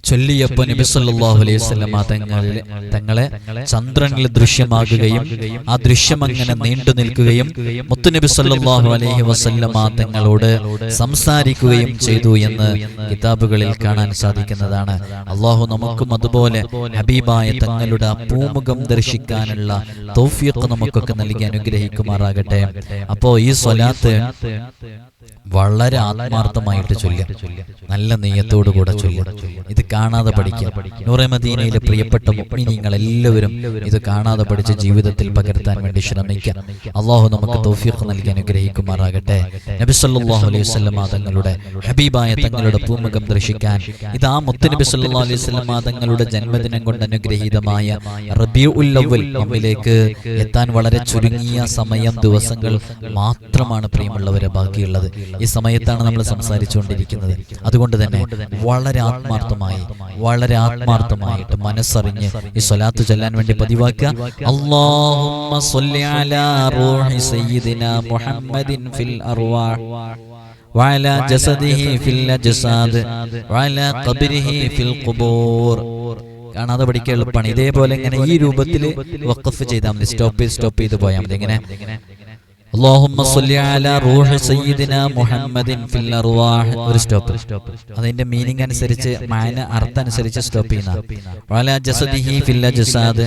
ചൊല്ലിയപ്പോ നബി സല്ലല്ലാഹു അലൈഹി വസല്ലമ തങ്ങളെ തങ്ങളെ ചന്ദ്രനിൽ ദൃശ്യമാകുകയും ആ ദൃശ്യം അങ്ങനെ നീണ്ടു നിൽക്കുകയും മുത്തുനബി സല്ലല്ലാഹു അലൈഹി വസല്ലമ തങ്ങളോട് സംസാരിക്കുകയും ചെയ്തു എന്ന് കിതാബുകളിൽ കാണാൻ സാധിക്കുന്നതാണ്. അള്ളാഹു നമുക്കും അതുപോലെ ഹബീബായ തങ്ങളുടെ പൂമുഖം ദർശിക്കാനുള്ള തൗഫീഖ് നമുക്കൊക്കെ നൽകി അനുഗ്രഹിക്കുമാറാകട്ടെ. അപ്പോ ഈ സ്വലാത്ത് വളരെ ആത്മാർത്ഥമായിട്ട് ചൊല്ലുക. നല്ല നെയ്യത്തോടു കൂടെ ചൊല്ലുക. ഇത് കാണാതെ പഠിക്കുക. നൂറമദീനയിലെ പ്രിയപ്പെട്ട നിങ്ങൾ എല്ലാവരും ഇത് കാണാതെ പഠിച്ച് ജീവിതത്തിൽ പകർത്താൻ വേണ്ടി ശ്രമിക്കുക. അള്ളാഹു നമുക്ക് തൗഫീഖ് നൽകി അനുഗ്രഹിക്കുമാറാകട്ടെ. നബി സല്ലല്ലാഹു അലൈഹി വസല്ലമ തങ്ങളുടെ ഹബീബായ തങ്ങളുടെ പൂമുഖം ദർശിക്കാൻ ഇത് ആ മുത്തുനബി സല്ലാ അലൈഹി വസല്ലമ തങ്ങളുടെ ജന്മദിനം കൊണ്ട് അനുഗ്രഹീതമായ റബീഉൽ അവ്വൽ നമ്മിലേക്ക് എത്താൻ വളരെ ചുരുങ്ങിയ സമയം ദിവസങ്ങൾ മാത്രമാണ് പ്രിയമുള്ളവരെ ബാക്കിയുള്ളത്. ഈ സമയത്താണ് നമ്മൾ സംസാരിച്ചുകൊണ്ടിരിക്കുന്നത്. അതുകൊണ്ട് തന്നെ വളരെ ആത്മാർത്ഥമായി വളരെ ആത്മാർത്ഥമായിട്ട് മനസ്സറിഞ്ഞ് ഈ സ്വലാത്ത് ചൊല്ലാൻ വേണ്ടി പതിവാക്കുക അല്ലാഹുമ്മ സ്വല്ലി അലാ റൂഹി സയ്യിദിന മുഹമ്മദിൻ ഫിൽ അർവാഹ് وعلى جسده في الأجساد وعلى قبره في القبور കാണാതെ പഠിക്കാൻ എളുപ്പമാണ് ഇതേപോലെ ഇങ്ങനെ ഈ രൂപത്തിൽ വഖഫ് ചെയ്താൽ മതി സ്റ്റോപ്പ് ചെയ്ത് സ്റ്റോപ്പ് ചെയ്ത് പോയാൽ മതി ഇങ്ങനെ اللهم صل على روح سيدنا محمد في الارواح ഒരു സ്റ്റോപ്പ് അതിന്റെ മീനിങ് അനുസരിച്ച് മാന അർത്ഥം അനുസരിച്ച് സ്റ്റോപ്പ് ചെയ്യുന്ന വല ജസദിഹി ഫിൽ അജ്സാദ്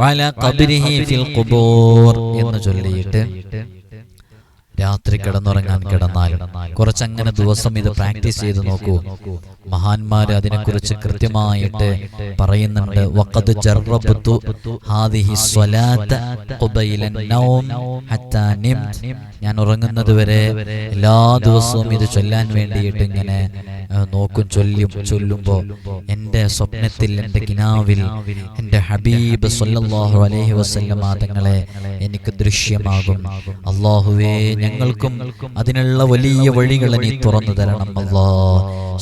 വല ഖബരിഹി ഫിൽ ഖുബൂർ എന്ന് ചൊല്ലിയിട്ട് രാത്രി കിടന്നുറങ്ങാൻ കിടന്നാൽ കുറച്ചങ്ങനെ ദിവസം ഇത് പ്രാക്ടീസ് ചെയ്ത് നോക്കൂ. മഹാന്മാര് അതിനെക്കുറിച്ച് കൃത്യമായിട്ട് പറയുന്നുണ്ട്. വഖദ് ഹാദിഹി സ്വലാത്ത ഖുബൈല നൗം ഹത്താ നിംത് ഞാൻ ഉറങ്ങുന്നത് വരെ എല്ലാ ദിവസവും ഇത് ചൊല്ലാൻ വേണ്ടിയിട്ട് ഇങ്ങനെ നോക്കും ചൊല്ലും ചൊല്ലുമ്പോൾ എന്റെ സ്വപ്നത്തിൽ എന്റെ കിനാവിൽ എന്റെ ഹബീബ് സല്ലല്ലാഹു അലൈഹി വസല്ലം തങ്ങളെ എനിക്ക് ദൃശ്യമാകും. അള്ളാഹുവേ ഞങ്ങൾക്കും അതിനുള്ള വലിയ വഴികൾ നീ തുറന്നു തരണം അല്ലാ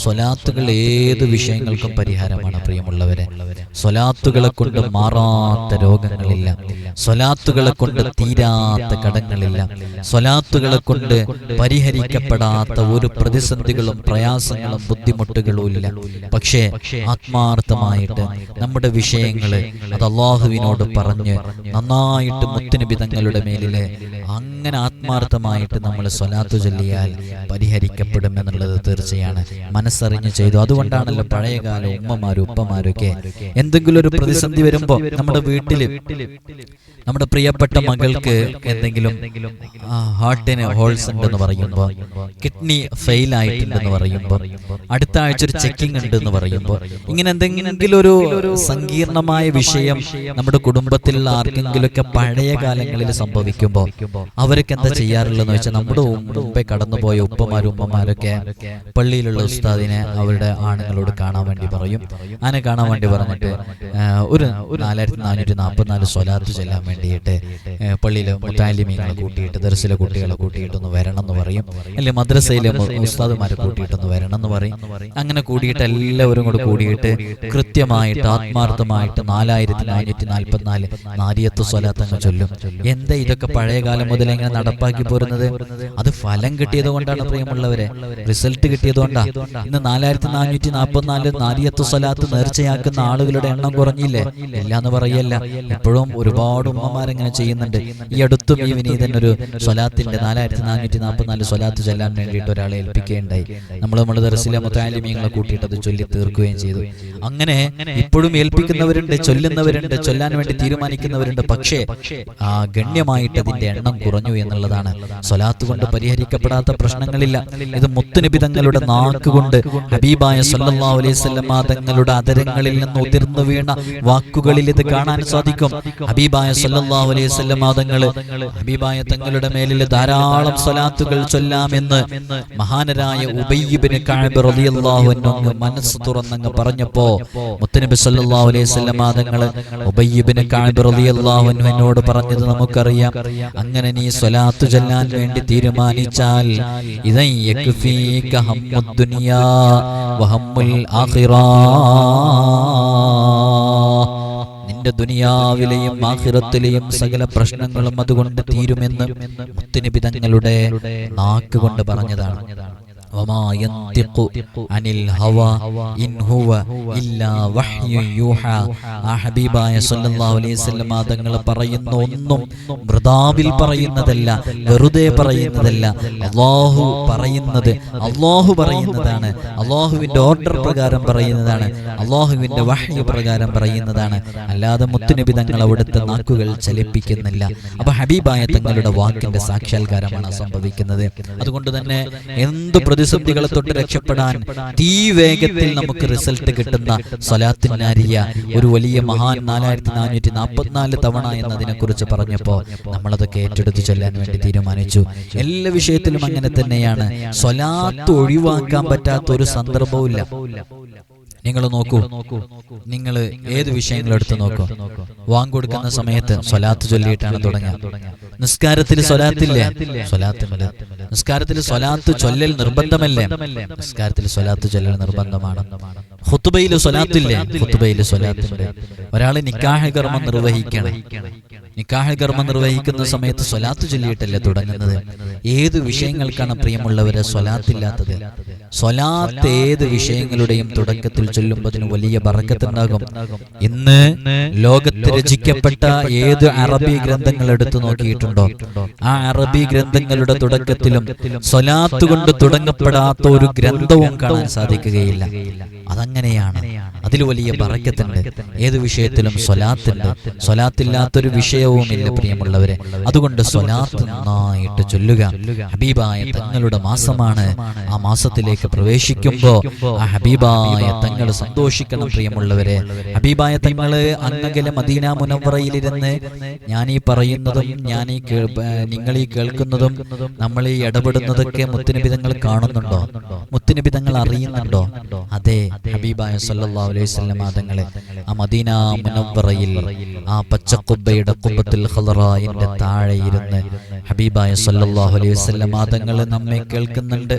സ്വലാത്തുകൾ ഏത് വിഷയങ്ങൾക്കും പരിഹാരമാണ് പ്രിയമുള്ളവരെ. സ്വലാത്തുകളെ കൊണ്ട് മാറാത്ത രോഗങ്ങളില്ല. സ്വലാത്തുകളെ കൊണ്ട് തീരാത്ത കടങ്ങളില്ല. സ്വലാത്തുകളെ കൊണ്ട് പരിഹരിക്കപ്പെടാത്ത ഒരു പ്രതിസന്ധികളും പ്രയാസങ്ങളും ബുദ്ധിമുട്ടുകളും ഇല്ല പക്ഷേ ആത്മാർത്ഥമായിട്ട് നമ്മുടെ വിഷയങ്ങൾ അത് അള്ളാഹുവിനോട് പറഞ്ഞ് നന്നായിട്ട് മുത്തുനബി തങ്ങളുടെ മേലിൽ അങ്ങനെ ആത്മാർത്ഥമായിട്ട് നമ്മൾ സ്വലാത്തു ചൊല്ലിയാൽ പരിഹരിക്കപ്പെടും എന്നുള്ളത് തീർച്ചയാണ്. മനസ്സറിഞ്ഞ് ചെയ്തു. അതുകൊണ്ടാണല്ലോ പഴയകാല ഉമ്മമാരും ഉപ്പമാരും ഒക്കെ എന്തെങ്കിലും ഒരു പ്രതിസന്ധി വരുമ്പോ നമ്മുടെ വീട്ടിൽ നമ്മുടെ പ്രിയപ്പെട്ട മകൾക്ക് എന്തെങ്കിലും ഹാർട്ടിന് ഹോൾസ് ഉണ്ടെന്ന് പറയുമ്പോൾ കിഡ്നി ഫെയിൽ ആയിട്ടുണ്ടെന്ന് പറയുമ്പോൾ അടുത്ത ആഴ്ച ഒരു ചെക്കിംഗ് ഉണ്ട് എന്ന് പറയുമ്പോൾ ഇങ്ങനെ എന്തെങ്കിലും ഒരു സങ്കീർണമായ വിഷയം നമ്മുടെ കുടുംബത്തിലുള്ള ആർക്കെങ്കിലുമൊക്കെ പഴയ കാലങ്ങളിൽ സംഭവിക്കുമ്പോൾ അവരൊക്കെ എന്താ ചെയ്യാറുള്ളതെന്ന് വെച്ചാൽ നമ്മുടെ മുമ്പേ കടന്നുപോയ ഉപ്പമാരും ഉമ്മമാരൊക്കെ പള്ളിയിലുള്ള ഉസ്താദിനെ അവരുടെ ആണുങ്ങളോട് കാണാൻ വേണ്ടി പറയും. അങ്ങനെ കാണാൻ വേണ്ടി പറഞ്ഞിട്ട് ഒരു നാലായിരത്തി നാനൂറ്റി നാൽപ്പത്തിനാല് സ്വലാത്ത് ചെല്ലാൻ വേണ്ടിയിട്ട് ഏ, പള്ളിയിലെ മുത്താലിമീങ്ങളെ കൂട്ടിയിട്ട് ദർശിലെ കുട്ടികളെ കൂട്ടിയിട്ടൊന്ന് വരണം എന്ന് പറയും. അല്ലെങ്കിൽ മദ്രസയിലെ ഉസ്താദുമാരെ കൂട്ടിയിട്ടൊന്ന് വരണം എന്ന് പറയും. അങ്ങനെ കൂടിയിട്ട് എല്ലാവരും കൂടെ കൂടിയിട്ട് കൃത്യമായിട്ട് ആത്മാർത്ഥമായിട്ട് നാലായിരത്തി നാനൂറ്റി നാൽപ്പത്തിനാല് നാരിയത്ത് സ്വലാത്ത് അങ്ങ് ചൊല്ലും. എന്താ ഇതൊക്കെ പഴയ കാലം മുതൽ എങ്ങനെ നടപ്പാക്കി പോരുന്നത്? അത് ഫലം കിട്ടിയത് കൊണ്ടാണ് പ്രിയമുള്ളവരെ. റിസൾട്ട് കിട്ടിയത് കൊണ്ടാ. ഇന്ന് നാലായിരത്തി നാനൂറ്റി നാൽപ്പത്തിനാല് നാരിയത്ത് സ്വലാത്ത് നേർച്ചയാക്കുന്ന ആളുകളുടെ എണ്ണം കുറഞ്ഞില്ലേ? ഇല്ല എന്ന് പറയല്ല. ഇപ്പോഴും ഒരുപാട് ഉമ്മമാരെങ്ങനെ ചെയ്യുന്നുണ്ട്. ഈ അടുത്തും ഈ വിനീതൻ ഒരു സ്വലാത്തിന്റെ നാലായിരത്തി നാനൂറ്റി നാൽപ്പത്തിനാല് സ്വലാത്ത് ചെല്ലാൻ വേണ്ടിയിട്ട് ഒരാളെ ഏൽപ്പിക്കുകയുണ്ടായി. നമ്മൾ നമ്മൾ ദർശിലെ മുത്താലിമീങ്ങളെ കൂട്ടിയിട്ട് അത് ചൊല്ലി തീർക്കുകയും ചെയ്തു. അങ്ങനെ ഇപ്പോഴും ഏൽപ്പിക്കുന്നവരുണ്ട് ചൊല്ലുന്നവരുണ്ട് ചൊല്ലാൻ വേണ്ടി തീരുമാനിക്കുന്നവരുണ്ട്. പക്ഷേ ആ ഗണ്യമായിട്ട് അതിന്റെ എണ്ണം കുറഞ്ഞു എന്നുള്ളതാണ്. സ്വലാത്ത് കൊണ്ട് പരിഹരിക്കപ്പെടാത്ത പ്രശ്നങ്ങളില്ല. ഇത് മുത്തുനിബിതങ്ങളുടെ നാക്കുകൊണ്ട് ഹബീബായ സല്ലാ അലൈഹി തങ്ങളുടെ അതരങ്ങളിൽ നിന്ന് ഉതിർന്നു വീണ വാക്കുകളിൽ ഇത് കാണാൻ സാധിക്കും. ഹബീബായ സല്ലല്ലാഹു അലൈഹി തങ്ങൾ ഹബീബായ തങ്ങളുടെ മേലിൽ ധാരാളം സലാത്തുകൾ ചൊല്ലാമെന്ന് മഹാനരായ ഉബയ്യബിന് കഅബ് റളിയല്ലാഹു അൻഹു മനസ്സ് തുറന്നങ്ങ് പറഞ്ഞപ്പോ മുത്തനബി സല്ലല്ലാഹു അലൈഹി തങ്ങൾ ഉബയ്യബിന് കഅബ് റളിയല്ലാഹു അൻഹു എന്നോട് പറഞ്ഞത് നമുക്കറിയാം. അങ്ങനെ നീ സ്വലാത്ത് ചൊല്ലാൻ വേണ്ടി തീരുമാനിച്ചാൽ ഇതൈ യക്ഫീക ഹമ്മുദ് ദുനിയാ വഹമ്മുൽ ആഖിറ. നിന്റെ ദുനിയാവിലെയും ആഹിറത്തിലെയും സകല പ്രശ്നങ്ങളും അതുകൊണ്ട് തീരുമെന്ന് മുത്തുനബി തങ്ങളുടെ നാക്ക് കൊണ്ട് പറഞ്ഞതാണ്. അനിൽ ഹവ തങ്ങൾ പറയുന്ന ഒന്നും മൃതാവിൽ പറയുന്നതല്ല വെറുതെ പറയുന്നതല്ല. അള്ളാഹു പറയുന്നത് അള്ളാഹു പറയുന്നതാണ്. അള്ളാഹുവിന്റെ ഓർഡർ പ്രകാരം പറയുന്നതാണ്. അള്ളാഹുവിന്റെ വഹ്യ പ്രകാരം പറയുന്നതാണ്. അല്ലാതെ മുത്തുനബി തങ്ങൾ അവിടുത്തെ നാക്കുകൾ ചലിപ്പിക്കുന്നില്ല. അപ്പൊ ഹബീബായ തങ്ങളുടെ വാക്കിന്റെ സാക്ഷാത്കാരമാണ് സംഭവിക്കുന്നത്. അതുകൊണ്ട് തന്നെ എന്ത് പ്രതിസന്ധികളെ തൊട്ട് രക്ഷപ്പെടാൻ തീ വേഗത്തിൽ നമുക്ക് റിസൾട്ട് കിട്ടുന്ന സ്വലാത്തിനാരിയ ഒരു വലിയ മഹാൻ നാലായിരത്തി നാനൂറ്റി നാൽപ്പത്തിനാല് തവണ എന്നതിനെ കുറിച്ച് പറഞ്ഞപ്പോൾ നമ്മളതൊക്കെ ഏറ്റെടുത്ത് ചെല്ലാൻ വേണ്ടി തീരുമാനിച്ചു. എല്ലാ വിഷയത്തിലും അങ്ങനെ തന്നെയാണ്. സ്വലാത്ത് ഒഴിവാക്കാൻ പറ്റാത്ത ഒരു സന്ദർഭവും നിങ്ങൾ നോക്കൂ. നിങ്ങൾ ഏത് വിഷയങ്ങൾ എടുത്ത് നോക്കൂ. വാങ്ങൊടുക്കുന്ന സമയത്ത് സ്വലാത്ത് ചൊല്ലിയിട്ടാണ് തുടങ്ങുക. നിസ്കാരത്തിൽ സ്വലാത്തില്ലേ? സ്വലാത്തില്ല? നിസ്കാരത്തിൽ സ്വലാത്ത് ചൊല്ലൽ നിർബന്ധമല്ലേ? നിസ്കാരത്തിൽ സ്വലാത്ത് ചൊല്ലൽ നിർബന്ധമാണ്. ഹുത്തുബയിൽ സ്വലാത്തില്ലേ? ഹുത്തുബയിലെ സ്വലാത്തുണ്ട് ഒരാൾ നിക്കാഹ കർമ്മം നിർവഹിക്കണം. നിക്കാഹ കർമ്മം നിർവഹിക്കുന്ന സമയത്ത് സ്വലാത്ത് ചൊല്ലിയിട്ടല്ലേ തുടങ്ങുന്നത്? ഏത് വിഷയങ്ങൾക്കാണ് പ്രിയമുള്ളവരെ സ്വലാത്തില്ലാത്തത്? സ്വലാത്ത് ഏത് വിഷയങ്ങളുടെയും തുടക്കത്തിൽ ചൊല്ലുമ്പോൾ വലിയ ബറക്കത്തുണ്ടാകും. ഇന്ന് ലോകത്ത് രചിക്കപ്പെട്ട ഏത് അറബി ഗ്രന്ഥങ്ങൾ എടുത്തു നോക്കിയിട്ടുണ്ടോ? ആ അറബി ഗ്രന്ഥങ്ങളുടെ തുടക്കത്തിലും സ്വലാത്ത് കൊണ്ട് തുടങ്ങപ്പെടാത്ത ഒരു ഗ്രന്ഥവും കാണാൻ സാധിക്കുകയില്ല. അതങ്ങനെയാണ് അതിൽ വലിയ ബറക്കത്തുണ്ട്. ഏത് വിഷയത്തിലും സ്വലാത്തുണ്ട്. സ്വലാത്തില്ലാത്തൊരു വിഷയവുമില്ല പ്രിയമുള്ളവരെ. അതുകൊണ്ട് സ്വലാത്ത് നന്നായിട്ട് ചൊല്ലുക. ഹബീബായ തങ്ങളുടെ മാസമാണ്. ആ മാസത്തിലേക്ക് പ്രവേശിക്കുമ്പോൾ ആ ഹബീബായ തങ്ങൾ സന്തോഷിക്കണം പ്രിയമുള്ളവരെ. ഹബീബായ തങ്ങൾ അന്നകല മദീന മുനവറയിലിരുന്ന് ഞാൻ ഈ പറയുന്നതും ഞാൻ ഈ നിങ്ങൾ ഈ കേൾക്കുന്നതും നമ്മൾ ഈ ഇടപെടുന്നതൊക്കെ മുത്തിനിബിതങ്ങൾ കാണുന്നുണ്ടോ? മുത്തിനിബിതങ്ങൾ അറിയുന്നുണ്ടോ? അതെ ഹബീബായ സല്ലല്ലാഹു അലൈഹി തങ്ങളെ ആ മദീന മുനവറയിൽ ആ പച്ചക്കുബ്ബയുടെ കുബ്ബത്തുൽ ഹലറായിന്റെ താഴെ ഇരുന്ന് ഹബീബായ സല്ലല്ലാഹു അലൈഹി വസല്ലം തങ്ങൾ നമ്മെ കേൾക്കുന്നുണ്ട്.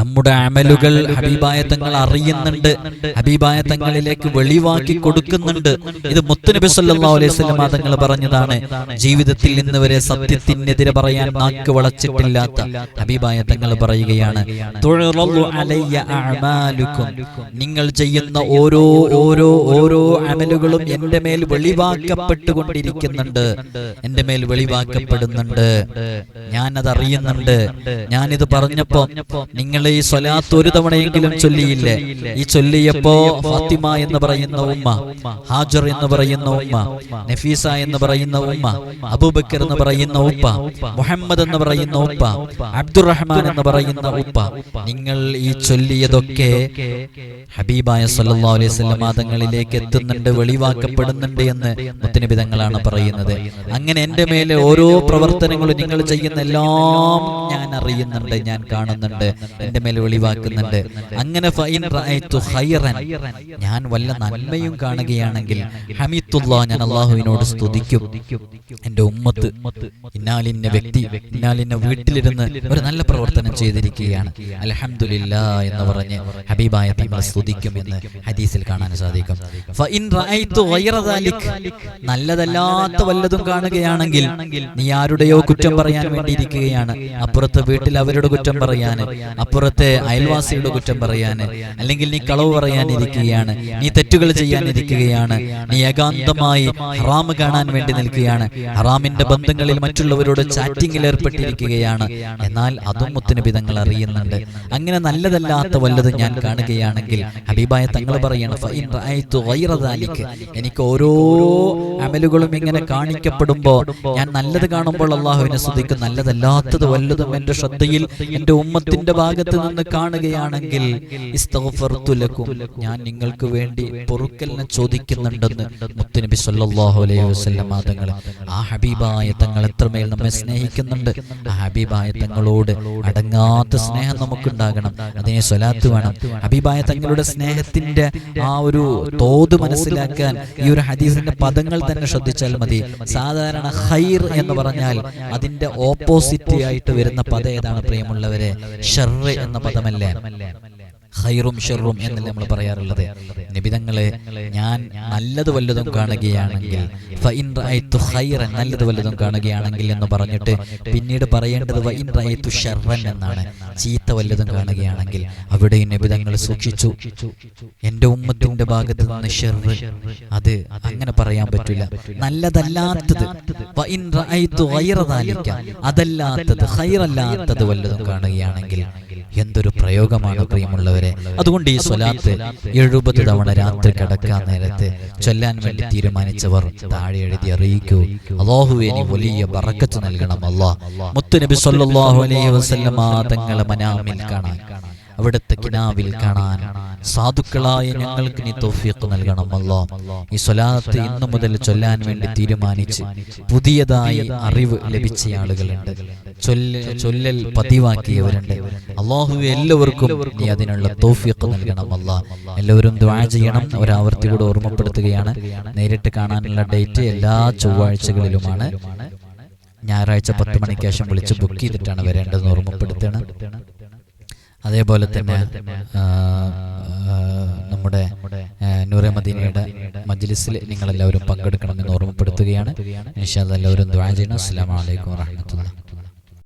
നമ്മുടെ അമലുകൾ ഹബീബായ തങ്ങൾ അറിയുന്നുണ്ട്. ഹബീബായ തങ്ങളിലേക്ക് വെളിവാക്കി കൊടുക്കുന്നുണ്ട്. ഇത് മുത്തുനബി സല്ലാ അലൈഹി വസല്ലം തങ്ങൾ പറഞ്ഞതാണ്. ജീവിതത്തിൽ ഇന്ന് വരെ സത്യത്തിനെതിരെ പറയാൻ നാക്ക് വളച്ചിട്ടില്ലാത്ത ഹബീബായ തങ്ങൾ പറയുകയാണ്. നിങ്ങൾ ചെയ്യുന്ന ഓരോ ഓരോ ഓരോ അമലുകളും എന്റെ മേൽ വെളിവാക്കപ്പെട്ടുകൊണ്ടിരിക്കുന്നുണ്ട്. എന്റെ മേൽ വെളിവാക്കപ്പെടുന്നുണ്ട്. ഞാനത് അറിയുന്നുണ്ട്. ഞാനിത് പറഞ്ഞപ്പോ നിങ്ങൾ ഈ സ്വലാത്ത് ഒരു തവണയെങ്കിലും ചൊല്ലിയില്ലേ? ഈ ചൊല്ലിയപ്പോ ഫാത്തിമ എന്ന് പറയുന്ന ഉമ്മ ഹാജർ എന്ന് പറയുന്ന ഉമ്മ നഫീസ എന്ന് പറയുന്ന ഉമ്മ അബൂബക്കർ എന്ന് പറയുന്ന ഉപ്പ മുഹമ്മദ് എന്ന് പറയുന്ന ഉപ്പ അബ്ദുറഹ്മാൻ എന്ന് പറയുന്ന ഉപ്പ നിങ്ങൾ ഈ ചൊല്ലിയതൊക്കെ ഹബീബായ സല്ലാ അലൈഹി വസല്ലം തങ്ങളിലേക്ക് എത്തുന്നുണ്ട് വെളിവാക്കപ്പെടുന്നുണ്ട് എന്ന് മുത്തനബി തങ്ങളാണ് പറയുന്നത്. അങ്ങനെ എന്റെ മേലെ ഓരോ പ്രവർത്തനങ്ങളും നിങ്ങൾ ചെയ്യുന്ന എല്ലാം ഞാൻ അറിയുന്നുണ്ട് ഞാൻ കാണുന്നുണ്ട്. എന്റെ മേലെ വെളിവാക്കുന്നുണ്ട് അങ്ങനെ ഞാൻ വല്ല നന്മയും കാണുകയാണെങ്കിൽ ഹമീത്തുള്ള ഞാൻ അള്ളാഹുവിനോട് സ്തുതിക്കും. എന്റെ ഉമ്മത്ത് ഇന്നാലിന്ന വ്യക്തി ഇന്നാലിന്ന വീട്ടിലിരുന്ന് ഒരു നല്ല പ്രവർത്തനം ചെയ്തിരിക്കുകയാണ്. അലഹമില്ല എന്ന് പറഞ്ഞ് ഹബീബായ തങ്ങൾ സ്തുതിക്കും എന്ന് ഹദീസിൽ കാണാൻ സാധിക്കും. നല്ലതല്ലാത്ത വല്ലതും കാണുകയാണെങ്കിൽ നീ ആരുടെയോ കുറ്റം പറയാൻ വേണ്ടിയിരിക്കുകയാണ്. അപ്പുറത്തെ വീട്ടിൽ അവരുടെ കുറ്റം പറയാന് അപ്പുറത്തെ അയൽവാസിയുടെ കുറ്റം പറയാന് അല്ലെങ്കിൽ നീ കളവ് പറയാനിരിക്കുകയാണ് നീ തെറ്റുകൾ ചെയ്യാനിരിക്കുകയാണ് നീ ഏകാന്തമായി ഹറാം കാണാൻ വേണ്ടി നിൽക്കുകയാണ്. ഹറാമിന്റെ ബന്ധങ്ങളിൽ മറ്റുള്ളവരോട് ചാറ്റിംഗിൽ ഏർപ്പെട്ടിരിക്കുകയാണ്. എന്നാൽ അതും മുത്തിന് തങ്ങൾ അറിയുന്നുണ്ട്. അങ്ങനെ നല്ലതല്ലാത്ത വല്ലത് ഞാൻ കാണുകയാണെങ്കിൽ ഹബീബായ തങ്ങൾ പറയണം. എനിക്ക് ഓരോ അമലുകളും ഇങ്ങനെ കാണിക്കപ്പെടുമ്പോ ഞാൻ നല്ലത് കാണുമ്പോൾ അള്ളാഹുവിനെ സ്തുതിക്കും. നല്ലതല്ലാത്തത് വല്ലതും എന്റെ ശ്രദ്ധയിൽ എന്റെ ഉമ്മത്തിന്റെ ഭാഗത്ത് നിന്ന് കാണുകയാണെങ്കിൽ. ഞാൻ നിങ്ങൾക്ക് വേണ്ടി പൊറുക്കലിനെ ചോദിക്കുന്നുണ്ടെന്ന് മുത്തുനബി സല്ലാഹു അലൈഹി വസ്ലം തങ്ങൾ ആ ഹബീബായ തങ്ങൾ എത്രമേൽ നമ്മെ സ്നേഹിക്കുന്നുണ്ട്. ആ ഹബീബായ തങ്ങളോട് അടങ്ങാത്ത സ്നേഹം നമുക്കുണ്ടാകണം. അതിനെ സ്വലാത്ത് വേണം. ഹബീബായ തങ്ങളുടെ സ്നേഹത്തിന്റെ ആ ഒരു തോത് മനസ്സിലാക്കാൻ ഈ ഒരു ഹദീസിന്റെ പദങ്ങൾ തന്നെ ശ്രദ്ധിച്ചാൽ മതി. സാധാരണ ഹൈർ എന്ന് പറഞ്ഞാൽ അതിന്റെ ഓപ്പോസിറ്റ് ആയിട്ട് വരുന്ന പദം ഏതാണ് പ്രിയമുള്ളവരെ? ഷർറ് എന്ന പദമല്ലേ? ഹൈറും ഷെറും എന്നല്ലേ നമ്മൾ പറയാറുള്ളത്? നിബിതങ്ങളെ ഞാൻ നല്ലത് വല്ലതും കാണുകയാണെങ്കിൽ നല്ലത് വല്ലതും കാണുകയാണെങ്കിൽ എന്ന് പറഞ്ഞിട്ട് പിന്നീട് പറയേണ്ടത് വൈൻ റഅയ്തു ഷർറൻ എന്നാണ്. ചീത്ത വല്ലതും കാണുകയാണെങ്കിൽ അവിടെ നിബിതങ്ങൾ സൂക്ഷിച്ചു. എന്റെ ഉമ്മത്തിന്റെ ഭാഗത്ത് നിന്ന് ഷെറ്. അത് അങ്ങനെ പറയാൻ പറ്റില്ല. നല്ലതല്ലാത്തത് അതല്ലാത്തത് ഹൈറല്ലാത്തത് വല്ലതും കാണുകയാണെങ്കിൽ എന്തൊരു പ്രയോഗമാണ് പ്രിയമുള്ളവരെ. അതുകൊണ്ട് ഈ സ്വലാത്ത് എഴുപത് തവണ രാത്രി കിടക്കാൻ നേരത്ത് ചൊല്ലാൻ വേണ്ടി തീരുമാനിച്ചവർ താഴെ എഴുതി അറിയിക്കൂ. അള്ളാഹുവെ നീ വലിയ ബറക്കത്ത് നൽകണം അല്ലാ. മുത്തുനബി സല്ലാഹു അലൈഹി വസല്ലമ തങ്ങളെ മനാമിൽ കാണാൻ അവിടുത്തെ കിനാവിൽ കാണാൻ സാധുക്കളായ ഞങ്ങൾക്ക് നീ നൽകണം അല്ലാ. ഈ സ്വലാത്ത് ഇന്നു മുതൽ ചൊല്ലാൻ വേണ്ടി തീരുമാനിച്ച് പുതിയതായി അറിവ് ലഭിച്ച ആളുകളുണ്ട്. ചൊല്ല ചൊല്ലൽ പതിവാക്കിയവരുണ്ട്. അള്ളാഹു എല്ലാവർക്കും നീ അതിനുള്ള തൗഫീഖ് നൽകണം അല്ലാ. എല്ലാവരും ദ്വാ ചെയ്യണം. ഒരാവർത്തി കൂടെ ഓർമ്മപ്പെടുത്തുകയാണ്. നേരിട്ട് കാണാനുള്ള ഡേറ്റ് എല്ലാ ചൊവ്വാഴ്ചകളിലുമാണ്. ഞായറാഴ്ച പത്ത് മണിക്ക് ശേഷം വിളിച്ച് ബുക്ക് ചെയ്തിട്ടാണ് വരേണ്ടതെന്ന് ഓർമ്മപ്പെടുത്തണം അതേപോലെ തന്നെ നമ്മുടെ നൂറെ മദീനയുടെ മജ്ലിസിൽ നിങ്ങളെല്ലാവരും പങ്കെടുക്കണമെന്ന് ഓർമ്മപ്പെടുത്തുകയാണ്. ഇൻഷാ അല്ലാ എല്ലാവരും ദ്വാജന ചെയ്യണം. അസ്സലാമു അലൈക്കും വറഹ്മത്തുള്ളാഹി